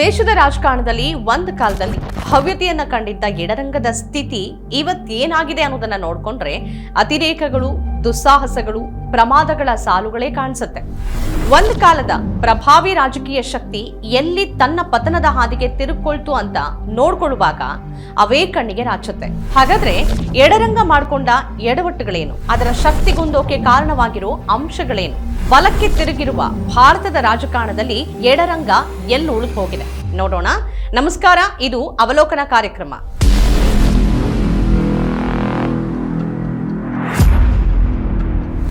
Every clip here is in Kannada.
ದೇಶದ ರಾಜಕಾರಣದಲ್ಲಿ ಒಂದು ಕಾಲದಲ್ಲಿ ಭವ್ಯತೆಯನ್ನ ಕಂಡಿದ್ದ ಎಡರಂಗದ ಸ್ಥಿತಿ ಇವತ್ತೇನಾಗಿದೆ ಅನ್ನೋದನ್ನ ನೋಡ್ಕೊಂಡ್ರೆ ಅತಿರೇಕಗಳು, ದುಸ್ಸಾಹಸಗಳು, ಪ್ರಮಾದಗಳ ಸಾಲುಗಳೇ ಕಾಣಿಸುತ್ತೆ. ಒಂದು ಕಾಲದ ಪ್ರಭಾವಿ ರಾಜಕೀಯ ಶಕ್ತಿ ಎಲ್ಲಿ ತನ್ನ ಪತನದ ಹಾದಿಗೆ ತಿರುಕೊಳ್ತು ಅಂತ ನೋಡ್ಕೊಳ್ಳುವಾಗ ಅವೇ ಕಣ್ಣಿಗೆ ರಾಚುತ್ತೆ. ಹಾಗಾದ್ರೆ ಎಡರಂಗ ಮಾಡಿಕೊಂಡ ಎಡವಟ್ಟುಗಳೇನು? ಅದರ ಶಕ್ತಿಗುಂದೋಕೆ ಕಾರಣವಾಗಿರೋ ಅಂಶಗಳೇನು? ಬಲಕ್ಕೆ ತಿರುಗಿರುವ ಭಾರತದ ರಾಜಕಾರಣದಲ್ಲಿ ಎಡರಂಗ ಎಲ್ಲಿ ಉಳಿದು ಹೋಗಿದೆ. ನೋಡೋಣ. ನಮಸ್ಕಾರ, ಇದು ಅವಲೋಕನ ಕಾರ್ಯಕ್ರಮ.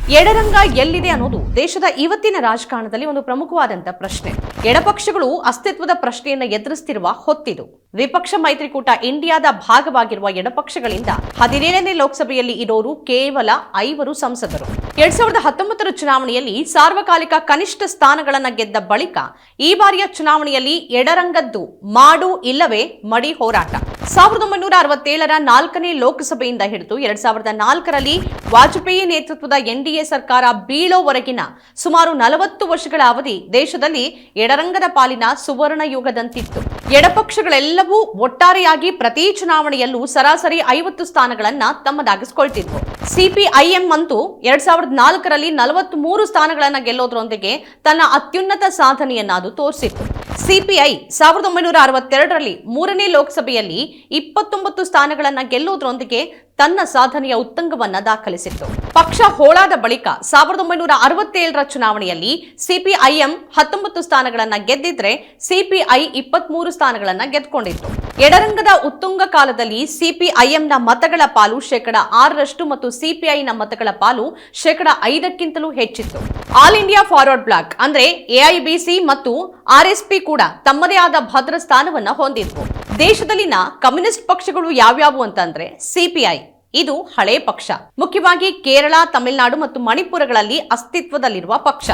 ಎಡರಂಗ ಎಲ್ಲಿದೆ ಅನ್ನೋದು ದೇಶದ ಇವತ್ತಿನ ರಾಜಕಾರಣದಲ್ಲಿ ಒಂದು ಪ್ರಮುಖವಾದಂತ ಪ್ರಶ್ನೆ. ಎಡಪಕ್ಷಗಳು ಅಸ್ತಿತ್ವದ ಪ್ರಶ್ನೆಯನ್ನ ಎದುರಿಸ್ತಿರುವ ಹೊತ್ತಿದು. ವಿಪಕ್ಷ ಮೈತ್ರಿಕೂಟ ಇಂಡಿಯಾದ ಭಾಗವಾಗಿರುವ ಎಡಪಕ್ಷಗಳಿಂದ ಹದಿನೇಳನೇ ಲೋಕಸಭೆಯಲ್ಲಿ ಇರೋರು ಕೇವಲ ಐವರು ಸಂಸದರು. ಎರಡ್ ಸಾವಿರದ ಹತ್ತೊಂಬತ್ತರ ಚುನಾವಣೆಯಲ್ಲಿ ಸಾರ್ವಕಾಲಿಕ ಕನಿಷ್ಠ ಸ್ಥಾನಗಳನ್ನು ಗೆದ್ದ ಬಳಿಕ ಈ ಬಾರಿಯ ಚುನಾವಣೆಯಲ್ಲಿ ಎಡರಂಗದ್ದು ಮಾಡು ಇಲ್ಲವೇ ಮಡಿ ಹೋರಾಟ. ಸಾವಿರದ ಒಂಬೈನೂರ ಅರವತ್ತೇಳರ ನಾಲ್ಕನೇ ಲೋಕಸಭೆಯಿಂದ ಹಿಡಿದು ಎರಡ್ ಸಾವಿರದ ನಾಲ್ಕರಲ್ಲಿ ವಾಜಪೇಯಿ ನೇತೃತ್ವದ ಎನ್ಡಿಎ ಸರ್ಕಾರ ಬೀಳೋವರೆಗಿನ ಸುಮಾರು ನಲವತ್ತು ವರ್ಷಗಳ ಅವಧಿ ದೇಶದಲ್ಲಿ ಎಡರಂಗದ ಪಾಲಿನ ಸುವರ್ಣ ಯುಗದಂತಿತ್ತು ಎಡಪಕ್ಷಗಳೆಲ್ಲವೂ ಒಟ್ಟಾರೆಯಾಗಿ ಪ್ರತಿ ಚುನಾವಣೆಯಲ್ಲೂ ಸರಾಸರಿ ಐವತ್ತು ಸ್ಥಾನಗಳನ್ನ ತಮ್ಮದಾಗಿಸಿಕೊಳ್ತಿದ್ವು. ಸಿಪಿಐಎಂ ಅಂತೂ ಎರಡ್ ಸಾವಿರದ ನಾಲ್ಕರಲ್ಲಿ ನಲವತ್ತ್ ಮೂರು ಸ್ಥಾನಗಳನ್ನ ಗೆಲ್ಲೋದ್ರೊಂದಿಗೆ ತನ್ನ ಅತ್ಯುನ್ನತ ಸಾಧನೆಯನ್ನ ಅದು ತೋರಿಸಿತ್ತು. ಸಿಪಿಐ ಸಾವಿರದ ಒಂಬೈನೂರ ಅರವತ್ತೆರಡರಲ್ಲಿ ಮೂರನೇ ಲೋಕಸಭೆಯಲ್ಲಿ ಇಪ್ಪತ್ತೊಂಬತ್ತು ಸ್ಥಾನಗಳನ್ನ ಗೆಲ್ಲೋದ್ರೊಂದಿಗೆ ತನ್ನ ಸಾಧನೆಯ ಉತ್ತಂಗವನ್ನ ದಾಖಲಿಸಿತ್ತು. ಪಕ್ಷ ಹೋಳಾದ ಬಳಿಕ ಸಾವಿರದ ಒಂಬೈನೂರ ಅರವತ್ತೇಳರ ಚುನಾವಣೆಯಲ್ಲಿ ಸಿಪಿಐಎಂ ಹತ್ತೊಂಬತ್ತು ಸ್ಥಾನಗಳನ್ನ ಗೆದ್ದಿದ್ರೆ ಸಿಪಿಐ ಇಪ್ಪತ್ಮೂರು ಸ್ಥಾನಗಳನ್ನ ಗೆದ್ಕೊಂಡಿತ್ತು. ಎಡರಂಗದ ಉತ್ತುಂಗ ಕಾಲದಲ್ಲಿ ಸಿಪಿಐಎಂನ ಮತಗಳ ಪಾಲು ಶೇಕಡ ಆರರಷ್ಟು ಮತ್ತು ಸಿಪಿಐನ ಮತಗಳ ಪಾಲು ಶೇಕಡ ಐದಕ್ಕಿಂತಲೂ ಹೆಚ್ಚಿತ್ತು. ಆಲ್ ಇಂಡಿಯಾ ಫಾರ್ವರ್ಡ್ ಬ್ಲಾಕ್ ಅಂದ್ರೆ ಎಐಬಿಸಿ ಮತ್ತು ಆರ್ಎಸ್ಪಿ ಕೂಡ ತಮ್ಮದೇ ಆದ ಭದ್ರ ಸ್ಥಾನವನ್ನ ಹೊಂದಿದ್ವು. ದೇಶದಲ್ಲಿನ ಕಮ್ಯುನಿಸ್ಟ್ ಪಕ್ಷಗಳು ಯಾವ್ಯಾವು ಅಂತಂದ್ರೆ ಸಿಪಿಐ. ಇದು ಹಳೆ ಪಕ್ಷ. ಮುಖ್ಯವಾಗಿ ಕೇರಳ, ತಮಿಳುನಾಡು ಮತ್ತು ಮಣಿಪುರಗಳಲ್ಲಿ ಅಸ್ತಿತ್ವದಲ್ಲಿರುವ ಪಕ್ಷ.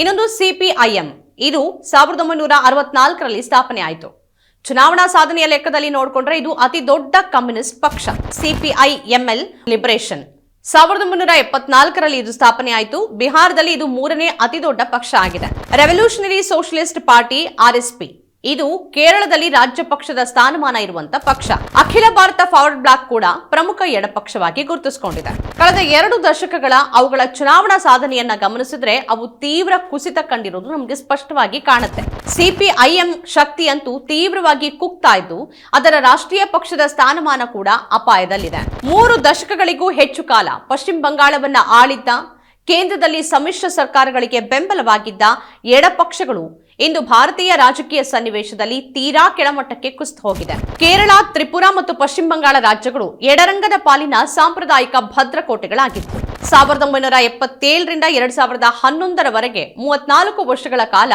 ಇನ್ನೊಂದು ಸಿಪಿಐಎಂ ಇದು ಸಾವಿರದ ಒಂಬೈನೂರ ಅರವತ್ನಾಲ್ಕರಲ್ಲಿ ಸ್ಥಾಪನೆ ಆಯಿತು. ಚುನಾವಣಾ ಸಾಧನೆಯ ಲೆಕ್ಕದಲ್ಲಿ ನೋಡಿಕೊಂಡ್ರೆ ಇದು ಅತಿ ದೊಡ್ಡ ಕಮ್ಯುನಿಸ್ಟ್ ಪಕ್ಷ ಸಿಪಿಐ ಎಂಎಲ್ ಲಿಬರೇಷನ್ ಸಾವಿರದ ಒಂಬೈನೂರ ಎಪ್ಪತ್ನಾಲ್ಕರಲ್ಲಿ ಇದು ಸ್ಥಾಪನೆ ಆಯಿತು. ಬಿಹಾರದಲ್ಲಿ ಇದು ಮೂರನೇ ಅತಿ ದೊಡ್ಡ ಪಕ್ಷ ಆಗಿದೆ. ರೆವಲ್ಯೂಷನರಿ ಸೋಷಲಿಸ್ಟ್ ಪಾರ್ಟಿ ಆರ್ಎಸ್ಪಿ ಇದು ಕೇರಳದಲ್ಲಿ ರಾಜ್ಯ ಪಕ್ಷದ ಸ್ಥಾನಮಾನ ಇರುವಂತ ಪಕ್ಷ. ಅಖಿಲ ಭಾರತ ಫಾರ್ವರ್ಡ್ ಬ್ಲಾಕ್ ಕೂಡ ಪ್ರಮುಖ ಎಡಪಕ್ಷವಾಗಿ ಗುರುತಿಸಿಕೊಂಡಿದೆ. ಕಳೆದ ಎರಡು ದಶಕಗಳ ಅವುಗಳ ಚುನಾವಣಾ ಸಾಧನೆಯನ್ನ ಗಮನಿಸಿದ್ರೆ ಅವು ತೀವ್ರ ಕುಸಿತ ಕಂಡಿರುವುದು ನಮಗೆ ಸ್ಪಷ್ಟವಾಗಿ ಕಾಣುತ್ತೆ. ಸಿಪಿಐಎಂ ಶಕ್ತಿಯಂತೂ ತೀವ್ರವಾಗಿ ಕುಗ್ತಾ ಇದ್ದು, ಅದರ ರಾಷ್ಟ್ರೀಯ ಪಕ್ಷದ ಸ್ಥಾನಮಾನ ಕೂಡ ಅಪಾಯದಲ್ಲಿದೆ. ಮೂರು ದಶಕಗಳಿಗೂ ಹೆಚ್ಚು ಕಾಲ ಪಶ್ಚಿಮ ಬಂಗಾಳವನ್ನ ಆಳಿದ್ದ, ಕೇಂದ್ರದಲ್ಲಿ ಸಮ್ಮಿಶ್ರ ಸರ್ಕಾರಗಳಿಗೆ ಬೆಂಬಲವಾಗಿದ್ದ ಎಡಪಕ್ಷಗಳು ಇಂದು ಭಾರತೀಯ ರಾಜಕೀಯ ಸನ್ನಿವೇಶದಲ್ಲಿ ತೀರಾ ಕೆಳಮಟ್ಟಕ್ಕೆ ಕುಸಿದು ಹೋಗಿದೆ. ಕೇರಳ, ತ್ರಿಪುರ ಮತ್ತು ಪಶ್ಚಿಮ ಬಂಗಾಳ ರಾಜ್ಯಗಳು ಎಡರಂಗದ ಪಾಲಿನ ಸಾಂಪ್ರದಾಯಿಕ ಭದ್ರಕೋಟೆಗಳಾಗಿತ್ತು. ಸಾವಿರದ ಒಂಬೈನೂರ ಎಪ್ಪತ್ತೇಳರಿಂದ ಎರಡ್ ಸಾವಿರದ ಹನ್ನೊಂದರವರೆಗೆ ಮೂವತ್ನಾಲ್ಕು ವರ್ಷಗಳ ಕಾಲ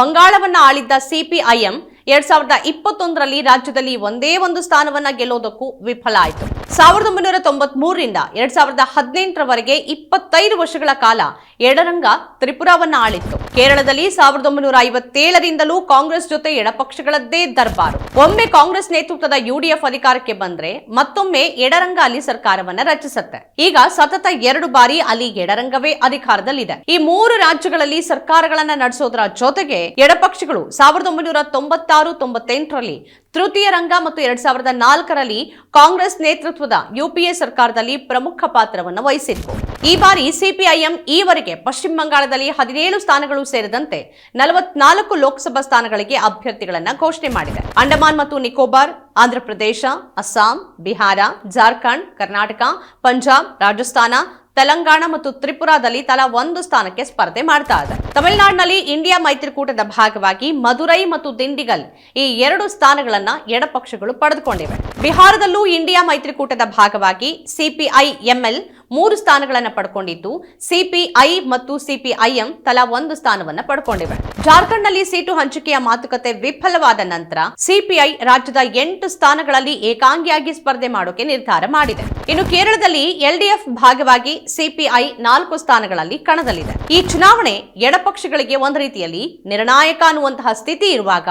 ಬಂಗಾಳವನ್ನ ಆಳಿದ್ದ ಸಿಪಿಐಎಂ ಎರಡ್ ಸಾವಿರದ ಇಪ್ಪತ್ತೊಂದರಲ್ಲಿ ರಾಜ್ಯದಲ್ಲಿ ಒಂದೇ ಒಂದು ಸ್ಥಾನವನ್ನ ಗೆಲ್ಲೋದಕ್ಕೂ ವಿಫಲ ಆಯಿತು. ಸಾವಿರದ ಒಂಬೈನೂರ ತೊಂಬತ್ ಮೂರರಿಂದ ಎರಡ್ ಸಾವಿರದ ಹದಿನೆಂಟರವರೆಗೆ ಇಪ್ಪತ್ತೈದು ವರ್ಷಗಳ ಕಾಲ ಎಡರಂಗ ತ್ರಿಪುರಾವನ್ನ ಆಳಿತ್ತು. ಕೇರಳದಲ್ಲಿ ಸಾವಿರದ ಒಂಬೈನೂರ ಐವತ್ತೇಳರಿಂದಲೂ ಕಾಂಗ್ರೆಸ್ ಜೊತೆ ಎಡಪಕ್ಷಗಳದ್ದೇ ದರ್ಬಾರು. ಒಮ್ಮೆ ಕಾಂಗ್ರೆಸ್ ನೇತೃತ್ವದ ಯುಡಿಎಫ್ ಅಧಿಕಾರಕ್ಕೆ ಬಂದ್ರೆ ಮತ್ತೊಮ್ಮೆ ಎಡರಂಗ ಅಲ್ಲಿ ಸರ್ಕಾರವನ್ನ ರಚಿಸುತ್ತೆ. ಈಗ ಸತತ ಎರಡು ಬಾರಿ ಅಲ್ಲಿ ಎಡರಂಗವೇ ಅಧಿಕಾರದಲ್ಲಿದೆ. ಈ ಮೂರು ರಾಜ್ಯಗಳಲ್ಲಿ ಸರ್ಕಾರಗಳನ್ನ ನಡೆಸೋದರ ಜೊತೆಗೆ ಎಡಪಕ್ಷಗಳು ಸಾವಿರದ ಒಂಬೈನೂರ ತೊಂಬತ್ತಾರು ತೊಂಬತ್ತೆಂಟರಲ್ಲಿ ತೃತೀಯ ರಂಗ ಮತ್ತು ಎರಡ್ ಸಾವಿರದ ನಾಲ್ಕರಲ್ಲಿ ಕಾಂಗ್ರೆಸ್ ನೇತೃತ್ವದ ಯುಪಿಎ ಸರ್ಕಾರದಲ್ಲಿ ಪ್ರಮುಖ ಪಾತ್ರವನ್ನು ವಹಿಸಿತ್ತು ಈ ಬಾರಿ ಸಿಪಿಐಎಂ ಈವರೆಗೆ ಪಶ್ಚಿಮ ಬಂಗಾಳದಲ್ಲಿ ಹದಿನೇಳು ಸ್ಥಾನಗಳು ಸೇರಿದಂತೆ ನಲವತ್ನಾಲ್ಕು ಲೋಕಸಭಾ ಸ್ಥಾನಗಳಿಗೆ ಅಭ್ಯರ್ಥಿಗಳನ್ನ ಘೋಷಣೆ ಮಾಡಿದೆ. ಅಂಡಮಾನ್ ಮತ್ತು ನಿಕೋಬಾರ್, ಆಂಧ್ರಪ್ರದೇಶ, ಅಸ್ಸಾಂ, ಬಿಹಾರ, ಜಾರ್ಖಂಡ್, ಕರ್ನಾಟಕ, ಪಂಜಾಬ್, ರಾಜಸ್ಥಾನ ತೆಲಂಗಾಣ ಮತ್ತು ತ್ರಿಪುರಾದಲ್ಲಿ ತಲಾ ಒಂದು ಸ್ಥಾನಕ್ಕೆ ಸ್ಪರ್ಧೆ ಮಾಡ್ತಾ ಇದೆ. ತಮಿಳುನಾಡಿನಲ್ಲಿ ಇಂಡಿಯಾ ಮೈತ್ರಿಕೂಟದ ಭಾಗವಾಗಿ ಮಧುರೈ ಮತ್ತು ದಿಂಡಿಗಲ್ ಈ ಎರಡು ಸ್ಥಾನಗಳನ್ನ ಎಡಪಕ್ಷಗಳು ಪಡೆದುಕೊಂಡಿವೆ. ಬಿಹಾರದಲ್ಲೂ ಇಂಡಿಯಾ ಮೈತ್ರಿಕೂಟದ ಭಾಗವಾಗಿ ಸಿಪಿಐ, ಎಂಎಲ್ ಮೂರು ಸ್ಥಾನಗಳನ್ನು ಪಡ್ಕೊಂಡಿದ್ದು ಸಿಪಿಐ ಮತ್ತು ಸಿಪಿಐಎಂ ತಲಾ ಒಂದು ಸ್ಥಾನವನ್ನು ಪಡ್ಕೊಂಡಿವೆ. ಜಾರ್ಖಂಡ್ನಲ್ಲಿ ಸೀಟು ಹಂಚಿಕೆಯ ಮಾತುಕತೆ ವಿಫಲವಾದ ನಂತರ ಸಿಪಿಐ ರಾಜ್ಯದ ಎಂಟು ಸ್ಥಾನಗಳಲ್ಲಿ ಏಕಾಂಗಿಯಾಗಿ ಸ್ಪರ್ಧೆ ಮಾಡೋಕೆ ನಿರ್ಧಾರ ಮಾಡಿದೆ. ಇನ್ನು ಕೇರಳದಲ್ಲಿ ಎಲ್ಡಿಎಫ್ ಭಾಗವಾಗಿ ಸಿಪಿಐ ನಾಲ್ಕು ಸ್ಥಾನಗಳಲ್ಲಿ ಕಣದಲ್ಲಿದೆ. ಈ ಚುನಾವಣೆ ಎಡಪಕ್ಷಗಳಿಗೆ ಒಂದು ರೀತಿಯಲ್ಲಿ ನಿರ್ಣಾಯಕ ಅನ್ನುವಂತಹ ಸ್ಥಿತಿ ಇರುವಾಗ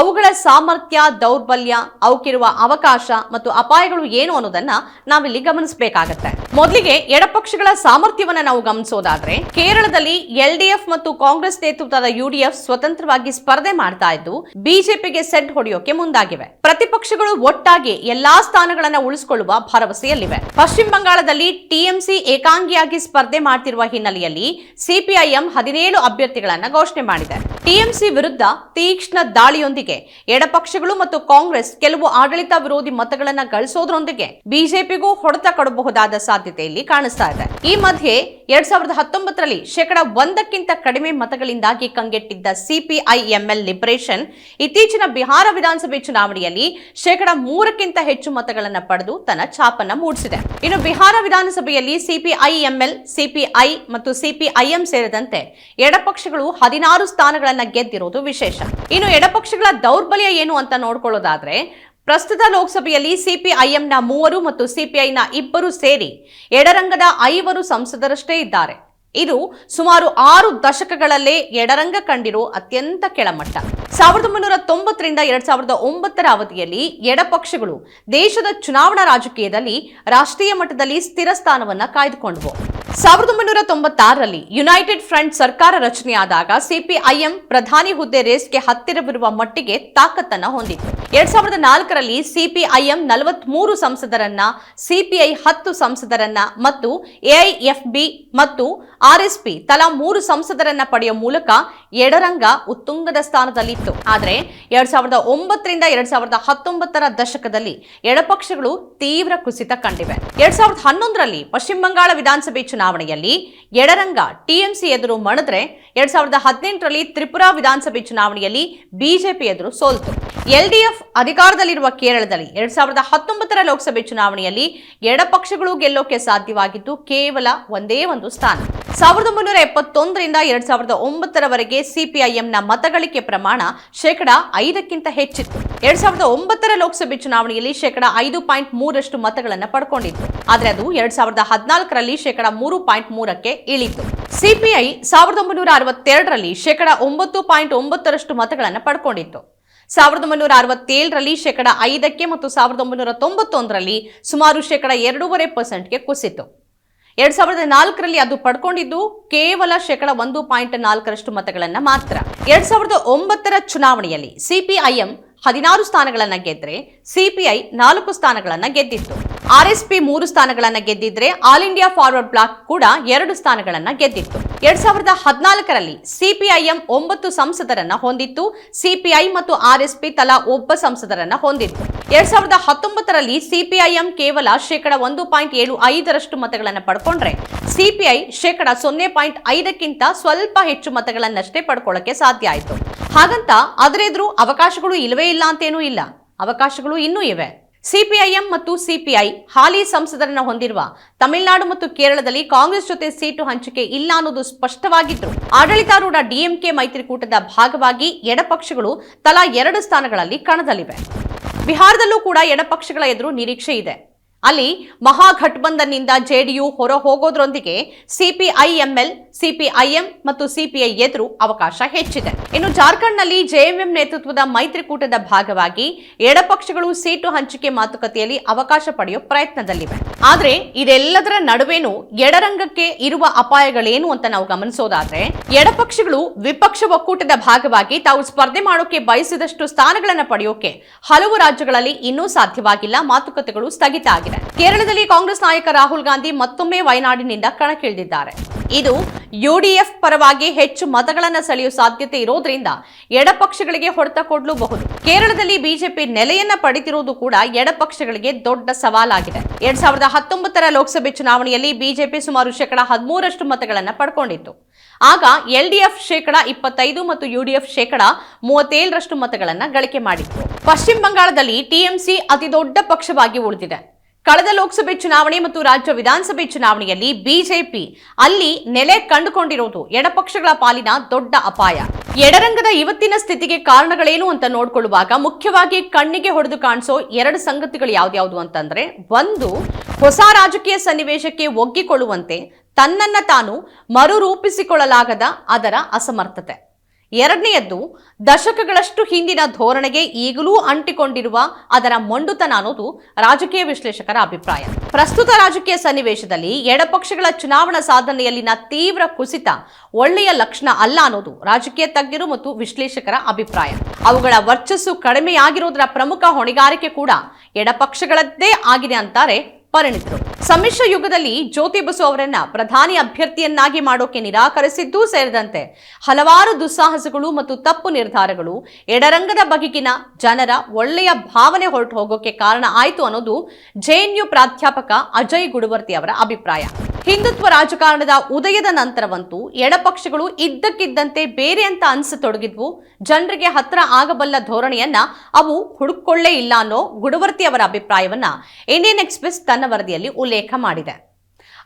ಅವುಗಳ ಸಾಮರ್ಥ್ಯ, ದೌರ್ಬಲ್ಯ ಅವಕ್ಕಿರುವ ಅವಕಾಶ ಮತ್ತು ಅಪಾಯಗಳು ಏನು ಅನ್ನೋದನ್ನ ನಾವಿಲ್ಲಿ ಗಮನಿಸಬೇಕಾಗತ್ತೆ. ಮೊದಲಿಗೆ ಎಡಪಕ್ಷಗಳ ಸಾಮರ್ಥ್ಯವನ್ನ ನಾವು ಗಮನಿಸೋದಾದ್ರೆ, ಕೇರಳದಲ್ಲಿ ಎಲ್ಡಿಎಫ್ ಮತ್ತು ಕಾಂಗ್ರೆಸ್ ನೇತೃತ್ವದ ಯುಡಿಎಫ್ ಸ್ವತಂತ್ರವಾಗಿ ಸ್ಪರ್ಧೆ ಮಾಡ್ತಾ ಇದ್ದು, ಬಿಜೆಪಿಗೆ ಸೆಡ್ ಹೊಡೆಯೋಕೆ ಮುಂದಾಗಿವೆ. ಪ್ರತಿಪಕ್ಷಗಳು ಒಟ್ಟಾಗಿ ಎಲ್ಲಾ ಸ್ಥಾನಗಳನ್ನು ಉಳಿಸಿಕೊಳ್ಳುವ ಭರವಸೆಯಲ್ಲಿವೆ. ಪಶ್ಚಿಮ ಬಂಗಾಳದಲ್ಲಿ ಟಿಎಂಸಿ ಏಕಾಂಗಿಯಾಗಿ ಸ್ಪರ್ಧೆ ಮಾಡ್ತಿರುವ ಹಿನ್ನೆಲೆಯಲ್ಲಿ ಸಿಪಿಐಎಂ ಹದಿನೇಳು ಅಭ್ಯರ್ಥಿಗಳನ್ನ ಘೋಷಣೆ ಮಾಡಿದೆ. ಟಿಎಂಸಿ ವಿರುದ್ಧ ತೀಕ್ಷ್ಣ ದಾಳಿಯೊಂದಿಗೆ ಎಡಪಕ್ಷಗಳು ಮತ್ತು ಕಾಂಗ್ರೆಸ್ ಕೆಲವು ಆಡಳಿತ ವಿರೋಧಿ ಮತಗಳನ್ನ ಗಳಿಸೋದ್ರೊಂದಿಗೆ ಬಿಜೆಪಿಗೂ ಹೊಡೆತ ಕೊಡಬಹುದಾದ ಸಾಧ್ಯತೆ ಇಲ್ಲಿ ಕಾಣಿಸ್ತಾ ಇದೆ. ಈ ಮಧ್ಯೆ ಎರಡ್ ಸಾವಿರದ ಹತ್ತೊಂಬತ್ತರಲ್ಲಿ ಶೇಕಡ ಒಂದಕ್ಕಿಂತ ಕಡಿಮೆ ಮತಗಳಿಂದಾಗಿ ಕಂಗೆಟ್ಟಿದ್ದ ಸಿಪಿಐಎಂಎಲ್ ಲಿಬರೇಷನ್ ಇತ್ತೀಚಿನ ಬಿಹಾರ ವಿಧಾನಸಭೆ ಚುನಾವಣೆಯಲ್ಲಿ ಶೇಕಡ ಮೂರಕ್ಕಿಂತ ಹೆಚ್ಚು ಮತಗಳನ್ನು ಪಡೆದು ತನ್ನ ಛಾಪನ್ನ ಮೂಡಿಸಿದೆ. ಇನ್ನು ಬಿಹಾರ ವಿಧಾನಸಭೆಯಲ್ಲಿ ಸಿಪಿಐಎಂಎಲ್ ಸಿಪಿಐ ಮತ್ತು ಸಿಪಿಐಎಂ ಸೇರಿದಂತೆ ಎಡಪಕ್ಷಗಳು ಹದಿನಾರು ಸ್ಥಾನಗಳನ್ನ ಗೆದ್ದಿರೋದು ವಿಶೇಷ. ಇನ್ನು ಎಡಪಕ್ಷಗಳ ದೌರ್ಬಲ್ಯ ಏನು ಅಂತ ನೋಡ್ಕೊಳ್ಳೋದಾದ್ರೆ ಪ್ರಸ್ತುತ ಲೋಕಸಭೆಯಲ್ಲಿ ಸಿಪಿಐಎಂನ ಮೂವರು ಮತ್ತು ಸಿಪಿಐನ ಇಬ್ಬರು ಸೇರಿ ಎಡರಂಗದ ಐವರು ಸಂಸದರಷ್ಟೇ ಇದ್ದಾರೆ. ಇದು ಸುಮಾರು ಆರು ದಶಕಗಳಲ್ಲೇ ಎಡರಂಗ ಕಂಡಿರೋ ಅತ್ಯಂತ ಕೆಳಮಟ್ಟ. ಸಾವಿರದ ಒಂಬೈನೂರ ತೊಂಬತ್ತರಿಂದ ಎರಡ್ ಸಾವಿರದ ಒಂಬತ್ತರ ಅವಧಿಯಲ್ಲಿ ಎಡಪಕ್ಷಗಳು ದೇಶದ ಚುನಾವಣಾ ರಾಜಕೀಯದಲ್ಲಿ ರಾಷ್ಟ್ರೀಯ ಮಟ್ಟದಲ್ಲಿ ಸ್ಥಿರ ಸ್ಥಾನವನ್ನ ಕಾಯ್ದುಕೊಂಡವು. ಸಾವಿರದ ಒಂಬೈನೂರ ತೊಂಬತ್ತಾರರಲ್ಲಿ ಯುನೈಟೆಡ್ ಫ್ರಂಟ್ ಸರ್ಕಾರ ರಚನೆಯಾದಾಗ ಸಿಪಿಐಎಂ ಪ್ರಧಾನಿ ಹುದ್ದೆ ರೇಸ್ಗೆ ಹತ್ತಿರವಿರುವ ಮಟ್ಟಿಗೆ ತಾಕತ್ತನ್ನ ಹೊಂದಿತ್ತು. ಎರಡ್ ಸಾವಿರದ ನಾಲ್ಕರಲ್ಲಿ ಸಿಪಿಐಎಂ ನಲವತ್ಮೂರು ಸಂಸದರನ್ನ, ಸಿಪಿಐ ಹತ್ತು ಸಂಸದರನ್ನ ಮತ್ತು ಎಐಎಫ್ಬಿ ಮತ್ತು ಆರ್ಎಸ್ಪಿ ತಲಾ ಮೂರು ಸಂಸದರನ್ನ ಪಡೆಯುವ ಮೂಲಕ ಎಡರಂಗ ಉತ್ತುಂಗದ ಸ್ಥಾನದಲ್ಲಿತ್ತು. ಆದರೆ ಎರಡ್ ಸಾವಿರದ ಒಂಬತ್ತರಿಂದ ಎರಡ್ ಸಾವಿರದ ಹತ್ತೊಂಬತ್ತರ ದಶಕದಲ್ಲಿ ಎಡಪಕ್ಷಗಳು ತೀವ್ರ ಕುಸಿತ ಕಂಡಿವೆ. ಎರಡ್ ಸಾವಿರದ ಹನ್ನೊಂದರಲ್ಲಿ ಪಶ್ಚಿಮ ಬಂಗಾಳ ವಿಧಾನಸಭೆ ಚುನಾವಣೆಯಲ್ಲಿ ಎಡರಂಗ ಟಿಎಂಸಿ ಎದುರು ಮಣಿದ್ರೆ ಎರಡ್ ಸಾವಿರದ ಹದಿನೆಂಟರಲ್ಲಿ ತ್ರಿಪುರಾ ವಿಧಾನಸಭೆ ಚುನಾವಣೆಯಲ್ಲಿ ಬಿಜೆಪಿ ಎದುರು ಸೋಲ್ತು. ಎಲ್ಡಿಎಫ್ ಅಧಿಕಾರದಲ್ಲಿರುವ ಕೇರಳದಲ್ಲಿ ಎರಡ್ ಸಾವಿರದ ಹತ್ತೊಂಬತ್ತರ ಲೋಕಸಭೆ ಚುನಾವಣೆಯಲ್ಲಿ ಎಡಪಕ್ಷಗಳು ಗೆಲ್ಲೋಕೆ ಸಾಧ್ಯವಾಗಿದ್ದು ಕೇವಲ ಒಂದೇ ಒಂದು ಸ್ಥಾನ. ಸಾವಿರದ ಒಂಬೈನೂರ ಎಪ್ಪತ್ತೊಂದರಿಂದ ಎರಡ್ ಸಾವಿರದ ಒಂಬತ್ತರವರೆಗೆ ಸಿಪಿಐಎಂನ ಮತಗಳಿಕೆ ಪ್ರಮಾಣ ಶೇಕಡ ಐದಕ್ಕಿಂತ ಹೆಚ್ಚಿತ್ತು. ಎರಡ್ ಸಾವಿರದ ಒಂಬತ್ತರ ಲೋಕಸಭೆ ಚುನಾವಣೆಯಲ್ಲಿ ಶೇಕಡ ಐದು ಪಾಯಿಂಟ್ ಮೂರಷ್ಟು ಮತಗಳನ್ನು ಪಡ್ಕೊಂಡಿತ್ತು. ಆದರೆ ಅದು ಎರಡ್ ಸಾವಿರದ ಹದಿನಾಲ್ಕರಲ್ಲಿ ಶೇಕಡ ಮೂರು ಪಾಯಿಂಟ್ ಮೂರಕ್ಕೆ ಇಳಿತು ಸಿಪಿಐ ಸಾವಿರದ ಒಂಬೈನೂರ ಅರವತ್ತೆರಡರಲ್ಲಿ ಶೇಕಡ ಒಂಬತ್ತು ಪಾಯಿಂಟ್ ಒಂಬತ್ತರಷ್ಟು ಮತಗಳನ್ನು ಪಡ್ಕೊಂಡಿತ್ತು. ಸಾವಿರದ ಒಂಬೈನೂರ ಅರವತ್ತೇಳರಲ್ಲಿ ಶೇಕಡ ಐದಕ್ಕೆ ಮತ್ತು ಸಾವಿರದ ಒಂಬೈನೂರ ತೊಂಬತ್ತೊಂದರಲ್ಲಿ ಸುಮಾರು ಶೇಕಡ ಎರಡೂವರೆ ಪರ್ಸೆಂಟ್ಗೆ ಕುಸಿತು. ಎರಡ್ ಸಾವಿರದ ನಾಲ್ಕರಲ್ಲಿ ಅದು ಪಡ್ಕೊಂಡಿದ್ದು ಕೇವಲ ಶೇಕಡ ಒಂದು ಪಾಯಿಂಟ್ ನಾಲ್ಕರಷ್ಟು ಮತಗಳನ್ನ ಮಾತ್ರ. ಎರಡ್ ಸಾವಿರದ ಒಂಬತ್ತರ ಚುನಾವಣೆಯಲ್ಲಿ ಸಿಪಿಐಎಂ ಹದಿನಾರು ಸ್ಥಾನಗಳನ್ನ ಗೆದ್ದರೆ ಸಿಪಿಐ ನಾಲ್ಕು ಸ್ಥಾನಗಳನ್ನ ಗೆದ್ದಿತ್ತು. ಆರ್ಎಸ್ಪಿ ಮೂರು ಸ್ಥಾನಗಳನ್ನ ಗೆದ್ದಿದ್ರೆ ಆಲ್ ಇಂಡಿಯಾ ಫಾರ್ವರ್ಡ್ ಬ್ಲಾಕ್ ಕೂಡ ಎರಡು ಸ್ಥಾನಗಳನ್ನ ಗೆದ್ದಿತ್ತು. ಎರಡ್ ಸಾವಿರದ ಹದಿನಾಲ್ಕರಲ್ಲಿ ಸಿಪಿಐಎಂ ಒಂಬತ್ತು ಸಂಸದರನ್ನ ಹೊಂದಿತ್ತು. ಸಿಪಿಐ ಮತ್ತು ಆರ್ಎಸ್ಪಿ ತಲಾ ಒಬ್ಬ ಸಂಸದರನ್ನ ಹೊಂದಿತ್ತು. ಎರಡ್ ಸಾವಿರದ ಹತ್ತೊಂಬತ್ತರಲ್ಲಿ ಸಿಪಿಐಎಂ ಕೇವಲ ಶೇಕಡ ಒಂದು ಪಾಯಿಂಟ್ ಏಳು ಐದರಷ್ಟು ಮತಗಳನ್ನು ಪಡ್ಕೊಂಡ್ರೆ ಸಿಪಿಐ ಶೇಕಡ ಸೊನ್ನೆ ಪಾಯಿಂಟ್ ಐದಕ್ಕಿಂತ ಸ್ವಲ್ಪ ಹೆಚ್ಚು ಮತಗಳನ್ನಷ್ಟೇ ಪಡ್ಕೊಳ್ಳಕ್ಕೆ ಸಾಧ್ಯ ಆಯಿತು. ಹಾಗಂತ ಅದರೆದುರು ಅವಕಾಶಗಳು ಇಲ್ಲವೇ ಇಲ್ಲ ಅಂತೇನೂ ಇಲ್ಲ. ಅವಕಾಶಗಳು ಇನ್ನೂ ಇವೆ. ಸಿಪಿಐಎಂ ಮತ್ತು ಸಿಪಿಐ ಹಾಲಿ ಸಂಸದರನ್ನು ಹೊಂದಿರುವ ತಮಿಳುನಾಡು ಮತ್ತು ಕೇರಳದಲ್ಲಿ ಕಾಂಗ್ರೆಸ್ ಜೊತೆ ಸೀಟು ಹಂಚಿಕೆ ಇಲ್ಲ ಅನ್ನೋದು ಸ್ಪಷ್ಟವಾಗಿದ್ರು ಆಡಳಿತಾರೂಢ ಡಿಎಂಕೆ ಮೈತ್ರಿಕೂಟದ ಭಾಗವಾಗಿ ಎಡಪಕ್ಷಗಳು ತಲಾ ಎರಡು ಸ್ಥಾನಗಳಲ್ಲಿ ಕಣದಲ್ಲಿವೆ. ಬಿಹಾರದಲ್ಲೂ ಕೂಡ ಎಡಪಕ್ಷಗಳ ಎದುರು ನಿರೀಕ್ಷೆ ಇದೆ. ಅಲ್ಲಿ ಮಹಾಗಠಬಂಧನ್ನಿಂದ ಜೆಡಿಯು ಹೊರ ಹೋಗೋದ್ರೊಂದಿಗೆ ಸಿಪಿಐಎಂಎಲ್, ಸಿಪಿಐಎಂ ಮತ್ತು ಸಿಪಿಐ ಎದುರು ಅವಕಾಶ ಹೆಚ್ಚಿದೆ. ಇನ್ನು ಜಾರ್ಖಂಡ್ನಲ್ಲಿ ಜೆಎಂಎಂ ನೇತೃತ್ವದ ಮೈತ್ರಿಕೂಟದ ಭಾಗವಾಗಿ ಎಡಪಕ್ಷಗಳು ಸೀಟು ಹಂಚಿಕೆ ಮಾತುಕತೆಯಲ್ಲಿ ಅವಕಾಶ ಪಡೆಯುವ ಪ್ರಯತ್ನದಲ್ಲಿವೆ. ಆದ್ರೆ ಇದೆಲ್ಲದರ ನಡುವೆನೂ ಎಡರಂಗಕ್ಕೆ ಇರುವ ಅಪಾಯಗಳೇನು ಅಂತ ನಾವು ಗಮನಿಸೋದಾದ್ರೆ, ಎಡಪಕ್ಷಗಳು ವಿಪಕ್ಷ ಒಕ್ಕೂಟದ ಭಾಗವಾಗಿ ತಾವು ಸ್ಪರ್ಧೆ ಮಾಡೋಕೆ ಬಯಸಿದಷ್ಟು ಸ್ಥಾನಗಳನ್ನು ಪಡೆಯೋಕೆ ಹಲವು ರಾಜ್ಯಗಳಲ್ಲಿ ಇನ್ನೂ ಸಾಧ್ಯವಾಗಿಲ್ಲ, ಮಾತುಕತೆಗಳು ಸ್ಥಗಿತ ಆಗಿದೆ. ಕೇರಳದಲ್ಲಿ ಕಾಂಗ್ರೆಸ್ ನಾಯಕ ರಾಹುಲ್ ಗಾಂಧಿ ಮತ್ತೊಮ್ಮೆ ವಯನಾಡಿನಿಂದ ಕಣಕ್ಕಿಳಿದಿದ್ದಾರೆ. ಇದು ಯುಡಿಎಫ್ ಪರವಾಗಿ ಹೆಚ್ಚು ಮತಗಳನ್ನು ಸೆಳೆಯುವ ಸಾಧ್ಯತೆ ಇರೋದ್ರಿಂದ ಎಡಪಕ್ಷಗಳಿಗೆ ಹೊಡೆತ ಕೊಡಲೂಬಹುದು. ಕೇರಳದಲ್ಲಿ ಬಿಜೆಪಿ ನೆಲೆಯನ್ನ ಪಡೆದಿರುವುದು ಕೂಡ ಎಡಪಕ್ಷಗಳಿಗೆ ದೊಡ್ಡ ಸವಾಲಾಗಿದೆ. ಎರಡ್ ಸಾವಿರದ ಹತ್ತೊಂಬತ್ತರ ಲೋಕಸಭೆ ಚುನಾವಣೆಯಲ್ಲಿ ಬಿಜೆಪಿ ಸುಮಾರು ಶೇಕಡ ಹದಿಮೂರಷ್ಟು ಮತಗಳನ್ನು ಪಡ್ಕೊಂಡಿತ್ತು. ಆಗ ಎಲ್ಡಿಎಫ್ ಶೇಕಡ ಇಪ್ಪತ್ತೈದು ಮತ್ತು ಯುಡಿಎಫ್ ಶೇಕಡ ಮೂವತ್ತೇಳರಷ್ಟು ಮತಗಳನ್ನು ಗಳಿಕೆ ಮಾಡಿತ್ತು. ಪಶ್ಚಿಮ ಬಂಗಾಳದಲ್ಲಿ ಟಿಎಂಸಿ ಅತಿದೊಡ್ಡ ಪಕ್ಷವಾಗಿ ಉಳಿದಿದೆ. ಕಳೆದ ಲೋಕಸಭೆ ಚುನಾವಣೆ ಮತ್ತು ರಾಜ್ಯ ವಿಧಾನಸಭೆ ಚುನಾವಣೆಯಲ್ಲಿ ಬಿಜೆಪಿ ಅಲ್ಲಿ ನೆಲೆ ಕಂಡುಕೊಂಡಿರುವುದು ಎಡಪಕ್ಷಗಳ ಪಾಲಿನ ದೊಡ್ಡ ಅಪಾಯ. ಎಡರಂಗದ ಇವತ್ತಿನ ಸ್ಥಿತಿಗೆ ಕಾರಣಗಳೇನು ಅಂತ ನೋಡ್ಕೊಳ್ಳುವಾಗ ಮುಖ್ಯವಾಗಿ ಕಣ್ಣಿಗೆ ಹೊಡೆದು ಕಾಣಿಸೋ ಎರಡು ಸಂಗತಿಗಳು ಯಾವ್ದ್ಯಾವುದು ಅಂತಂದ್ರೆ, ಒಂದು, ಹೊಸ ರಾಜಕೀಯ ಸನ್ನಿವೇಶಕ್ಕೆ ಒಗ್ಗಿಕೊಳ್ಳುವಂತೆ ತನ್ನನ್ನ ತಾನು ಮರುರೂಪಿಸಿಕೊಳ್ಳಲಾಗದ ಅದರ ಅಸಮರ್ಥತೆ. ಎರಡನೆಯದ್ದು, ದಶಕಗಳಷ್ಟು ಹಿಂದಿನ ಧೋರಣೆಗೆ ಈಗಲೂ ಅಂಟಿಕೊಂಡಿರುವ ಅದರ ಮೊಂಡುತನ ಅನ್ನೋದು ರಾಜಕೀಯ ವಿಶ್ಲೇಷಕರ ಅಭಿಪ್ರಾಯ. ಪ್ರಸ್ತುತ ರಾಜಕೀಯ ಸನ್ನಿವೇಶದಲ್ಲಿ ಎಡಪಕ್ಷಗಳ ಚುನಾವಣಾ ಸಾಧನೆಯಲ್ಲಿನ ತೀವ್ರ ಕುಸಿತ ಒಳ್ಳೆಯ ಲಕ್ಷಣ ಅಲ್ಲ ಅನ್ನೋದು ರಾಜಕೀಯ ತಜ್ಞರು ಮತ್ತು ವಿಶ್ಲೇಷಕರ ಅಭಿಪ್ರಾಯ. ಅವುಗಳ ವರ್ಚಸ್ಸು ಕಡಿಮೆಯಾಗಿರುವುದರ ಪ್ರಮುಖ ಹೊಣೆಗಾರಿಕೆ ಕೂಡ ಎಡಪಕ್ಷಗಳದ್ದೇ ಆಗಿದೆ ಅಂತಾರೆ ಪರಿಣಿತರು. ಸಮ್ಮಿಶ್ರ ಯುಗದಲ್ಲಿ ಜ್ಯೋತಿ ಬಸು ಅವರನ್ನ ಪ್ರಧಾನಿ ಅಭ್ಯರ್ಥಿಯನ್ನಾಗಿ ಮಾಡೋಕೆ ನಿರಾಕರಿಸಿದ್ದೂ ಸೇರಿದಂತೆ ಹಲವಾರು ದುಸ್ಸಾಹಸಗಳು ಮತ್ತು ತಪ್ಪು ನಿರ್ಧಾರಗಳು ಎಡರಂಗದ ಬಗೆಗಿನ ಜನರ ಒಳ್ಳೆಯ ಭಾವನೆ ಹೊರಟು ಹೋಗೋಕೆ ಕಾರಣ ಆಯಿತು ಅನ್ನೋದು ಜೆಎನ್ಯು ಪ್ರಾಧ್ಯಾಪಕ ಅಜಯ್ ಗುಡುವರ್ತಿ ಅವರ ಅಭಿಪ್ರಾಯ. ಹಿಂದುತ್ವ ರಾಜಕಾರಣದ ಉದಯದ ನಂತರವಂತೂ ಎಡಪಕ್ಷಗಳು ಇದ್ದಕ್ಕಿದ್ದಂತೆ ಬೇರೆ ಅಂತ ಅನಿಸತೊಡಗಿದ್ವು. ಜನರಿಗೆ ಹತ್ರ ಆಗಬಲ್ಲ ಧೋರಣೆಯನ್ನ ಅವು ಹುಡುಕೊಳ್ಳೇ ಇಲ್ಲ ಅನ್ನೋ ಗುಡವರ್ತಿ ಅವರ ಅಭಿಪ್ರಾಯವನ್ನ ಇಂಡಿಯನ್ ಎಕ್ಸ್ಪ್ರೆಸ್ ತನ್ನ ವರದಿಯಲ್ಲಿ ಉಲ್ಲೇಖ ಮಾಡಿದೆ.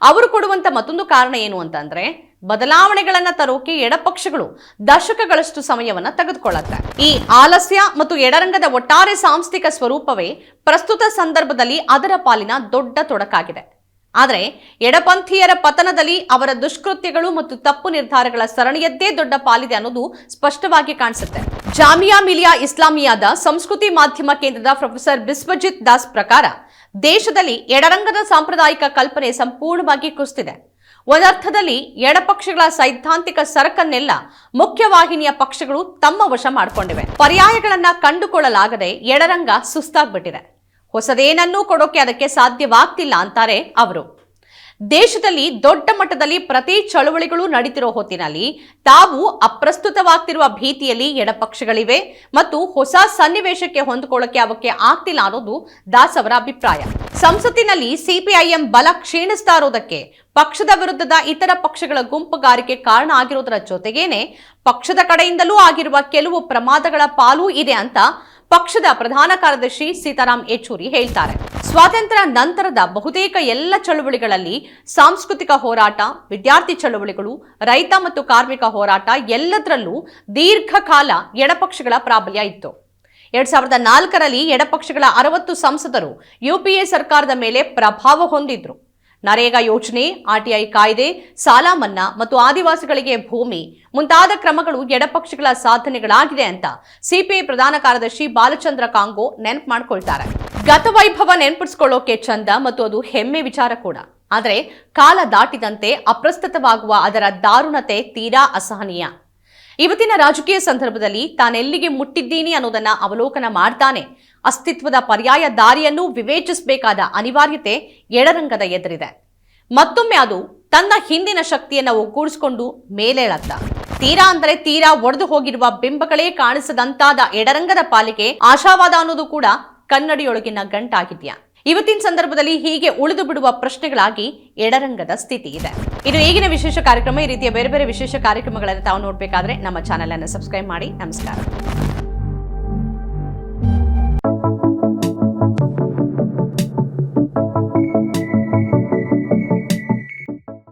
ಅವರು ಕೊಡುವಂತ ಮತ್ತೊಂದು ಕಾರಣ ಏನು ಅಂತಂದ್ರೆ, ಬದಲಾವಣೆಗಳನ್ನ ತರೋಕೆ ಎಡಪಕ್ಷಗಳು ದಶಕಗಳಷ್ಟು ಸಮಯವನ್ನ ತೆಗೆದುಕೊಳ್ಳುತ್ತೆ. ಈ ಆಲಸ್ಯ ಮತ್ತು ಎಡರಂಗದ ಒಟ್ಟಾರೆ ಸಾಂಸ್ಥಿಕ ಸ್ವರೂಪವೇ ಪ್ರಸ್ತುತ ಸಂದರ್ಭದಲ್ಲಿ ಅದರ ಪಾಲಿನ ದೊಡ್ಡ ತೊಡಕಾಗಿದೆ. ಆದರೆ ಎಡಪಂಥೀಯರ ಪತನದಲ್ಲಿ ಅವರ ದುಷ್ಕೃತ್ಯಗಳು ಮತ್ತು ತಪ್ಪು ನಿರ್ಧಾರಗಳ ಸರಣಿಯದ್ದೇ ದೊಡ್ಡ ಪಾಲಿದೆ ಅನ್ನೋದು ಸ್ಪಷ್ಟವಾಗಿ ಕಾಣಿಸುತ್ತೆ. ಜಾಮಿಯಾ ಮಿಲಿಯಾ ಇಸ್ಲಾಮಿಯಾದ ಸಂಸ್ಕೃತಿ ಮಾಧ್ಯಮ ಕೇಂದ್ರದ ಪ್ರೊಫೆಸರ್ ಬಿಸ್ವಜಿತ್ ದಾಸ್ ಪ್ರಕಾರ ದೇಶದಲ್ಲಿ ಎಡರಂಗದ ಸಾಂಪ್ರದಾಯಿಕ ಕಲ್ಪನೆ ಸಂಪೂರ್ಣವಾಗಿ ಕುಸಿದಿದೆ. ಒಂದರ್ಥದಲ್ಲಿ ಎಡಪಕ್ಷಗಳ ಸೈದ್ಧಾಂತಿಕ ಸರಕನ್ನೆಲ್ಲ ಮುಖ್ಯವಾಹಿನಿಯ ಪಕ್ಷಗಳು ತಮ್ಮ ವಶ ಮಾಡಿಕೊಂಡಿವೆ. ಪರ್ಯಾಯಗಳನ್ನ ಕಂಡುಕೊಳ್ಳಲಾಗದೆ ಎಡರಂಗ ಸುಸ್ತಾಗ್ಬಿಟ್ಟಿದೆ. ಹೊಸದೇನನ್ನೂ ಕೊಡೋಕೆ ಅದಕ್ಕೆ ಸಾಧ್ಯವಾಗ್ತಿಲ್ಲ ಅಂತಾರೆ ಅವರು. ದೇಶದಲ್ಲಿ ದೊಡ್ಡ ಮಟ್ಟದಲ್ಲಿ ಪ್ರತಿ ಚಳುವಳಿಗಳು ನಡೀತಿರೋ ಹೊತ್ತಿನಲ್ಲಿ ತಾವು ಅಪ್ರಸ್ತುತವಾಗ್ತಿರುವ ಭೀತಿಯಲ್ಲಿ ಎಡಪಕ್ಷಗಳಿವೆ ಮತ್ತು ಹೊಸ ಸನ್ನಿವೇಶಕ್ಕೆ ಹೊಂದಿಕೊಳ್ಳಕ್ಕೆ ಅವಕ್ಕೆ ಆಗ್ತಿಲ್ಲ ಅನ್ನೋದು ದಾಸ್ ಅವರ ಅಭಿಪ್ರಾಯ. ಸಂಸತ್ತಿನಲ್ಲಿ ಸಿಪಿಐಎಂ ಬಲ ಕ್ಷೀಣಿಸ್ತಾ ಇರೋದಕ್ಕೆ ಪಕ್ಷದ ವಿರುದ್ಧದ ಇತರ ಪಕ್ಷಗಳ ಗುಂಪುಗಾರಿಕೆ ಕಾರಣ ಆಗಿರೋದರ ಜೊತೆಗೇನೆ ಪಕ್ಷದ ಕಡೆಯಿಂದಲೂ ಆಗಿರುವ ಕೆಲವು ಪ್ರಮಾದಗಳ ಪಾಲೂ ಇದೆ ಅಂತ ಪಕ್ಷದ ಪ್ರಧಾನ ಕಾರ್ಯದರ್ಶಿ ಸೀತಾರಾಮ್ ಯೆಚೂರಿ ಹೇಳ್ತಾರೆ. ಸ್ವಾತಂತ್ರ್ಯ ನಂತರದ ಬಹುತೇಕ ಎಲ್ಲ ಚಳುವಳಿಗಳಲ್ಲಿ ಸಾಂಸ್ಕೃತಿಕ ಹೋರಾಟ, ವಿದ್ಯಾರ್ಥಿ ಚಳುವಳಿಗಳು, ರೈತ ಮತ್ತು ಕಾರ್ಮಿಕ ಹೋರಾಟ ಎಲ್ಲದರಲ್ಲೂ ದೀರ್ಘಕಾಲ ಎಡಪಕ್ಷಗಳ ಪ್ರಾಬಲ್ಯ ಇತ್ತು. ಎರಡ್ ಸಾವಿರದ ನಾಲ್ಕರಲ್ಲಿ ಎಡಪಕ್ಷಗಳ ಅರವತ್ತು ಸಂಸದರು ಯುಪಿಎ ಸರ್ಕಾರದ ಮೇಲೆ ಪ್ರಭಾವ ಹೊಂದಿದ್ರು. ನರೇಗಾ ಯೋಜನೆ, ಆರ್ಟಿಐ ಕಾಯ್ದೆ, ಸಾಲ ಮನ್ನಾ ಮತ್ತು ಆದಿವಾಸಿಗಳಿಗೆ ಭೂಮಿ ಮುಂತಾದ ಕ್ರಮಗಳು ಎಡಪಕ್ಷಗಳ ಸಾಧನೆಗಳಾಗಿದೆ ಅಂತ ಸಿಪಿಐ ಪ್ರಧಾನ ಕಾರ್ಯದರ್ಶಿ ಬಾಲಚಂದ್ರ ಕಾಂಗೋ ನೆನಪು ಮಾಡ್ಕೊಳ್ತಾರೆ. ಗತವೈಭವ ನೆನಪಿಸ್ಕೊಳ್ಳೋಕೆ ಚಂದ ಮತ್ತು ಅದು ಹೆಮ್ಮೆ ವಿಚಾರ ಕೂಡ. ಆದರೆ ಕಾಲ ದಾಟಿದಂತೆ ಅಪ್ರಸ್ತುತವಾಗುವ ಅದರ ದಾರುಣತೆ ತೀರಾ ಅಸಹನೀಯ. ಇವತ್ತಿನ ರಾಜಕೀಯ ಸಂದರ್ಭದಲ್ಲಿ ತಾನೆಲ್ಲಿಗೆ ಮುಟ್ಟಿದ್ದೀನಿ ಅನ್ನೋದನ್ನ ಅವಲೋಕನ ಮಾಡ್ತಾನೆ. ಅಸ್ತಿತ್ವದ ಪರ್ಯಾಯ ದಾರಿಯನ್ನು ವಿವೇಚಿಸಬೇಕಾದ ಅನಿವಾರ್ಯತೆ ಎಡರಂಗದ ಎದುರಿದೆ. ಮತ್ತೊಮ್ಮೆ ಅದು ತನ್ನ ಹಿಂದಿನ ಶಕ್ತಿಯನ್ನು ಒಗ್ಗೂಡಿಸಿಕೊಂಡು ಮೇಲೇಳತ್ತ ತೀರಾ ಅಂದರೆ ತೀರಾ ಒಡೆದು ಹೋಗಿರುವ ಬಿಂಬಗಳೇ ಕಾಣಿಸದಂತಾದ ಎಡರಂಗದ ಪಾಲಿಕೆ ಆಶಾವಾದ ಅನ್ನೋದು ಕೂಡ ಕನ್ನಡಿಯೊಳಗಿನ ಗಂಟಾಗಿದೆಯಾ. ಇವತ್ತಿನ ಸಂದರ್ಭದಲ್ಲಿ ಹೀಗೆ ಉಳಿದು ಬಿಡುವ ಪ್ರಶ್ನೆಗಳಾಗಿ ಎಡರಂಗದ ಸ್ಥಿತಿ ಇದೆ. ಇದು ಈಗಿನ ವಿಶೇಷ ಕಾರ್ಯಕ್ರಮ ಈ ರೀತಿಯ ಬೇರೆ ಬೇರೆ ವಿಶೇಷ ಕಾರ್ಯಕ್ರಮಗಳನ್ನು ತಾವು ನೋಡಬೇಕಾದ್ರೆ ನಮ್ಮ ಚಾನೆಲ್ ಅನ್ನು ಸಬ್ಸ್ಕ್ರೈಬ್ ಮಾಡಿ. ನಮಸ್ಕಾರ.